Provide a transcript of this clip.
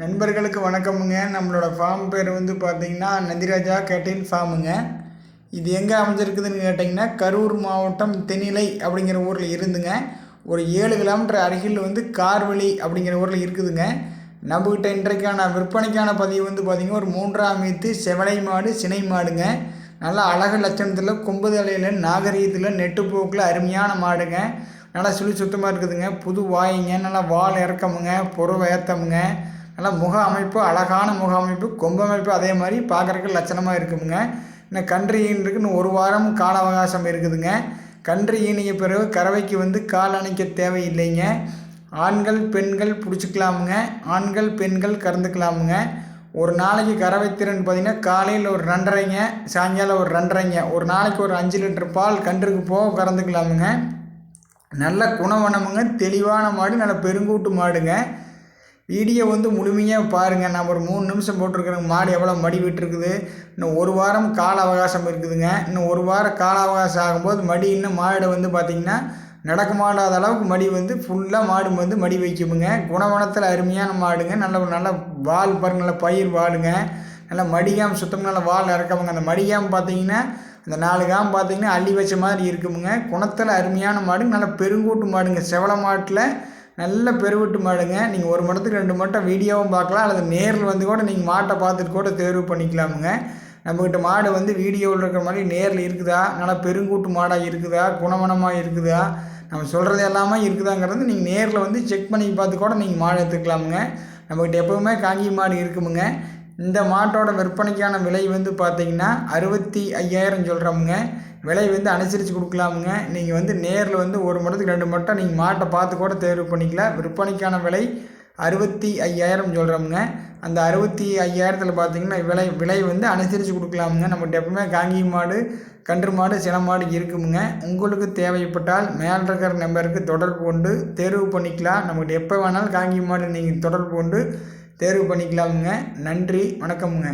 நண்பர்களுக்கு வணக்கமுங்க. நம்மளோட ஃபார்ம் பேர் வந்து பார்த்தீங்கன்னா நந்திராஜா கேட்டில் ஃபார்முங்க இது எங்கே அமைஞ்சிருக்குதுன்னு கேட்டிங்கன்னா கரூர் மாவட்டம் தென்னிலை அப்படிங்கிற ஊரில் இருந்துங்க. ஒரு ஏழு கிலோமீட்டர் அருகில் வந்து கார்வெளி அப்படிங்கிற ஊரில் இருக்குதுங்க. நம்மக்கிட்ட இன்றைக்கான விற்பனைக்கான பதிவு வந்து பார்த்திங்கன்னா ஒரு மூன்றாம் மீத்து செவலை மாடு சினை மாடுங்க. நல்லா அழகு லட்சணத்தில் கொம்பு தலையில் நாகரீகத்தில் நெட்டுப்போக்கில் அருமையான மாடுங்க. நல்லா சுழி சுத்தமாக இருக்குதுங்க. புது வாயிங்க நல்லா வால் இறக்கமுங்க புறவை ஏற்றமுங்க நல்லா முக அமைப்பு அழகான முக அமைப்பு கொம்பு அமைப்பு அதே மாதிரி பார்க்குறக்கு லட்சணமாக இருக்குதுங்க இன்னும் கன்று ஈனுக்கு இன்னும் ஒரு வாரம் கால அவகாசம் இருக்குதுங்க. கன்று ஈனிய பிறகு கறவைக்கு வந்து கால் அணைக்க தேவையில்லைங்க. ஆண்கள் பெண்கள் பிடிச்சிக்கலாமுங்க. ஆண்கள் பெண்கள் கறந்துக்கலாமுங்க. ஒரு நாளைக்கு கறவை திறன் பார்த்திங்கன்னா காலையில் ஒரு ரெண்டரைங்க சாயங்காலம் ஒரு ரெண்டரைங்க. ஒரு நாளைக்கு ஒரு அஞ்சு லிட்டர் பால் கன்றுக்கு போக கறந்துக்கலாமுங்க. நல்ல குணவனமுங்க தெளிவான மாடு நல்ல பெருங்கூட்டு மாடுங்க. வீடியோ வந்து முழுமையாக பாருங்கள் நான் ஒரு மூணு நிமிஷம் போட்டிருக்கிறேங்க மாடு எவ்வளோ மடி விட்டுருக்குது. இன்னும் ஒரு வாரம் கால அவகாசம் இருக்குதுங்க. இன்னும் ஒரு வாரம் கால அவகாசம் ஆகும்போது மடி இன்னும் மாடை வந்து பார்த்திங்கன்னா நடக்க மாட்டாத அளவுக்கு மடி வந்து ஃபுல்லாக மாடு வந்து மடி வைக்குமுங்க. குணவனத்தில் அருமையான மாடுங்க. நல்ல நல்ல வால் பாருங்க. நல்ல பயிர் வாளுங்க நல்லா மடிகாம் சுத்தம் நல்ல வால் இறக்கவங்க அந்த மடிகாம் பார்த்தீங்கன்னா அந்த நாலு காம் பார்த்தீங்கன்னா அள்ளி வச்ச மாதிரி இருக்குமுங்க. குணத்தில் அருமையான மாடுங்க. நல்ல பெருங்கூட்டு மாடுங்க. செவல மாட்டில் நல்ல பெருவிட்டு மாடுங்க. நீங்கள் ஒரு மடத்துக்கு ரெண்டு மட்டம் வீடியோவும் பார்க்கலாம். அல்லது நேரில் வந்து கூட நீங்கள் மாட்டை பார்த்துட்டு கூட தேர்வு பண்ணிக்கலாமுங்க. நம்மக்கிட்ட மாடு வந்து வீடியோவில் இருக்கிற மாதிரி நேரில் இருக்குதா? நல்லா பெருங்கூட்டு மாடாக இருக்குதா? குணமனமாக இருக்குதா? நம்ம சொல்கிறது எல்லாமே இருக்குதாங்கிறது நீங்கள் நேரில் வந்து செக் பண்ணி பார்த்து கூட நீங்கள் மாடு எடுத்துக்கலாமுங்க. நம்மக்கிட்ட எப்போவுமே காங்கி மாடு இருக்குமுங்க. இந்த மாட்டோட விற்பனைக்கான விலை வந்து பார்த்திங்கன்னா அறுபத்தி ஐயாயிரம் சொல்கிறோமுங்க விலை வந்து அனுசரித்து கொடுக்கலாமுங்க. நீங்கள் வந்து நேரில் வந்து ஒரு மடத்துக்கு ரெண்டு மட்டம் நீங்கள் மாட்டை பார்த்து கூட தேர்வு பண்ணிக்கலாம் விற்பனைக்கான விலை அறுபத்தி ஐயாயிரம் சொல்கிறோமுங்க அந்த அறுபத்தி ஐயாயிரத்தில் பார்த்தீங்கன்னா விலை விலை வந்து அனுசரித்து கொடுக்கலாமுங்க. நம்மகிட்ட எப்பவுமே காங்கி மாடு கன்று மாடு சில மாடு இருக்குமுங்க. உங்களுக்கு தேவைப்பட்டால் மேல் இருக்கிற நம்பருக்கு தொடர்பு கொண்டு தேர்வு பண்ணிக்கலாம். நம்மகிட்ட எப்போ வேணாலும் காங்கி மாடு நீங்கள் தொடர்பு கொண்டு தேர்வு பண்ணிக்கலாமுங்க. நன்றி வணக்கமுங்க.